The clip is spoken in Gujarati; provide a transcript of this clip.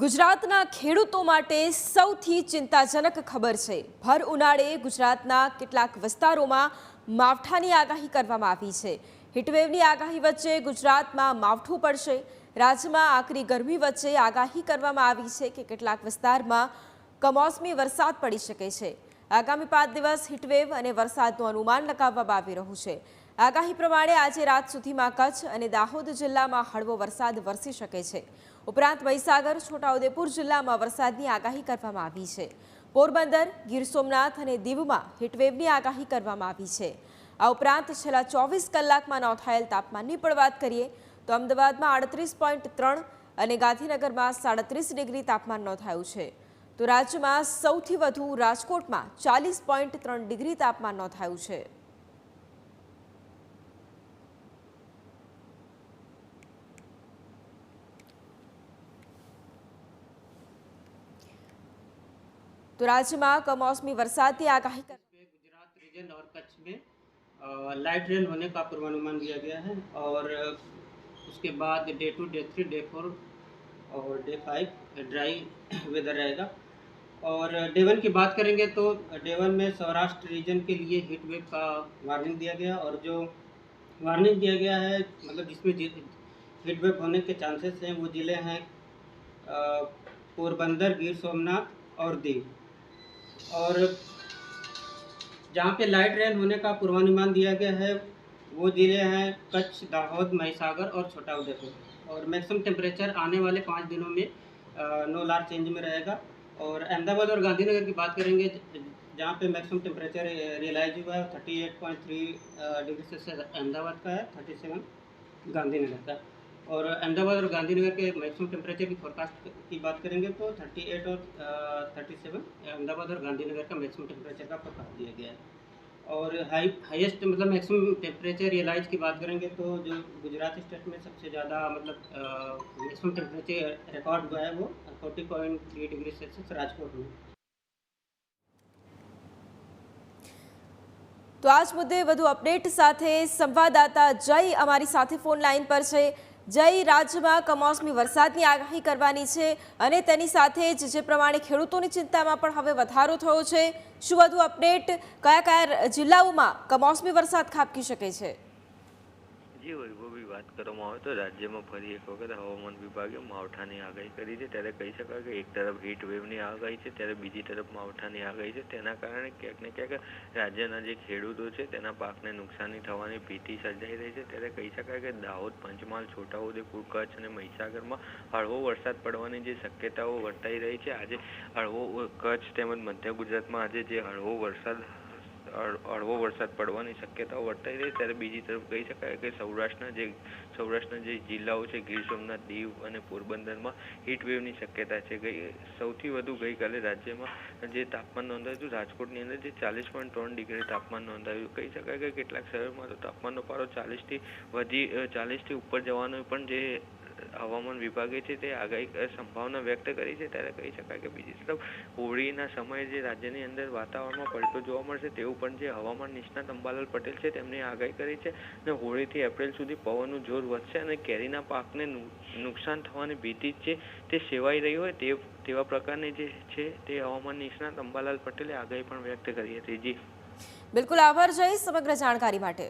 ગુજરાતના ખેડૂતો માટે સૌથી ચિંતાજનક ખબર છે. ભર ઉનાળે ગુજરાતના કેટલાક વિસ્તારોમાં માવઠાની આગાહી કરવામાં આવી છે. હીટવેવની આગાહી વચ્ચે ગુજરાતમાં માવઠું પડશે. રાજ્યમાં આકરી ગરમી વચ્ચે આગાહી કરવામાં આવી છે કે કેટલાક વિસ્તારમાં કમોસમી વરસાદ પડી શકે છે. આગામી પાંચ દિવસ હીટવેવ અને વરસાદનું અનુમાન લગાવવામાં આવી રહ્યું છે. આગાહી પ્રમાણે આજે રાત સુધીમાં કચ્છ અને દાહોદ જિલ્લામાં હળવો વરસાદ વરસી શકે છે. ઉપરાંત મહીસાગર, છોટાઉદેપુર જિલ્લામાં વરસાદની આગાહી કરવામાં આવી છે. પોરબંદર, ગીર સોમનાથ અને દીવમાં હીટવેવની આગાહી કરવામાં આવી છે. આ ઉપરાંત છેલ્લા ચોવીસ કલાકમાં નોંધાયેલ તાપમાનની પણ વાત કરીએ, તો અમદાવાદમાં આડત્રીસ પોઈન્ટ ત્રણ અને ગાંધીનગરમાં સાડત્રીસ ડિગ્રી તાપમાન નોંધાયું છે. તો રાજ્યમાં સૌથી વધુ રાજકોટમાં ચાલીસ પોઈન્ટ ત્રણ ડિગ્રી તાપમાન નોંધાયું છે. તો રાજ્યમાં કમોસમી વરસાદની આગાહી કર- पे गुजरात रीजन और कच्छ में अ, लाइट रेन होने का पूर्वानुमान दिया गया है और अ, उसके बाद day two day three day four और डे फाइव ड्राई वेदर रहेगा और डे वन की बात करेंगे तो डे वन में सौराष्ट्र रीजन के लिए हीट वेव का वार्निंग दिया गया और जो वार्निंग दिया गया है मतलब जिसमें हीट वेव होने के चांसेस हैं वो ज़िले हैं अ, पोरबंदर गिर सोमनाथ और दीव और जहाँ पे लाइट रेन होने का पूर्वानुमान दिया गया है, वो ज़िले हैं कच्छ, दाहोद, महिसागर और छोटा उदयपुर और मैक्सिमम टेम्परेचर आने वाले पाँच दिनों में नो लार्ज चेंज में रहेगा। और अहमदाबाद और गांधीनगर की बात करेंगे, जहाँ पे मैक्सिमम टेम्परेचर रियलाइज़ हुआ है thirty eight point three degree Celsius Ahmedabad का है, थर्टी सेवन गांधीनगर का। और अहमदाबाद और गांधीनगर के मैक्सिमम टेम्परेचर की फोरकास्ट की बात करेंगे तो 38 और थर्टी सेवन अहमदाबाद और गांधीनगर का मैक्सिमम टेम्परेचर का फोरकास्ट दिया गया है और हाई हाईएस्ट मतलब मैक्सिमम टेम्परेचर रियलाइज की बात करेंगे तो जो गुजरात स्टेट में सबसे ज़्यादा मतलब मैक्सिमम टेम्परेचर रिकॉर्ड हुआ है वो forty point three degree Celsius Rajkot में તો આજ મુદ્દે વધુ અપડેટ સાથે સંવાદદાતા જય અમારી સાથે ફોન લાઈન પર છે જય રાજ્યમાં કમોસમી વરસાદની આગાહી કરવાની છે અને તેની સાથે જ જે પ્રમાણે ખેડૂતોની ચિંતામાં પણ હવે વધારો થયો છે. શું વધુ અપડેટ? કયા કયા જિલ્લાઓમાં કમોસમી વરસાદ ખાબકી શકે છે? જી, વૈભવી વાત કરવામાં આવે તો રાજ્યમાં ફરી એક વખત હવામાન વિભાગે માવઠાની આગાહી કરી છે. ત્યારે કહી શકાય કે એક તરફ હીટ વેવની આગાહી છે, ત્યારે બીજી તરફ માવઠાની આગાહી છે. તેના કારણે ક્યાંક ને ક્યાંક રાજ્યના જે ખેડૂતો છે, તેના પાકને નુકસાની થવાની ભીતિ સર્જાઈ રહી છે. ત્યારે કહી શકાય કે દાહોદ, પંચમહાલ, છોટાઉદેપુર, કચ્છ અને મહીસાગરમાં હળવો વરસાદ પડવાની જે શક્યતાઓ વર્તાઈ રહી છે. આજે હળવો કચ્છ તેમજ મધ્ય ગુજરાતમાં આજે જે હળવો વરસાદ હળવો વરસાદ પડવાની શક્યતાઓ વર્તાઈ રહી ત્યારે બીજી તરફ કહી શકાય કે સૌરાષ્ટ્રના જે સૌરાષ્ટ્રના જે જિલ્લાઓ છે, ગીર સોમનાથ, દીવ અને પોરબંદરમાં હીટ વેવની શક્યતા છે. ગઈ, સૌથી વધુ ગઈકાલે રાજ્યમાં જે તાપમાન નોંધાયું હતું, રાજકોટની અંદર જે ચાલીસ પોઈન્ટ ત્રણ ડિગ્રી તાપમાન નોંધાયું. કહી શકાય કે કેટલાક શહેરોમાં તો તાપમાનનો પારો ચાલીસથી વધી, ચાલીસથી ઉપર જવાનો પણ જે હવામાન વિભાગે છે તે આગાહી સંભાવના વ્યક્ત કરી છે, ત્યારે કહી શકાય કે બીજી તરફ હોળીના સમયે જે રાજ્યની અંદર વાતાવરણમાં પલટો જોવા મળશે તેવું પણ જે હવામાન નિષ્ણાત અંબાલાલ પટેલ છે તેમણે આગાહી કરી છે અને હોળીથી એપ્રિલ સુધી પવનનું જોર વધશે અને કેરીના પાકને નુકસાન થવાની ભીતિ છે તે સેવાઈ રહી હોય તે, તેવા પ્રકારની જે છે તે હવામાન નિષ્ણાત અંબાલાલ પટેલે આગાહી પણ વ્યક્ત કરી હતી. જી. બિલકુલ આભાર જય સમગ્ર જાણકારી માટે.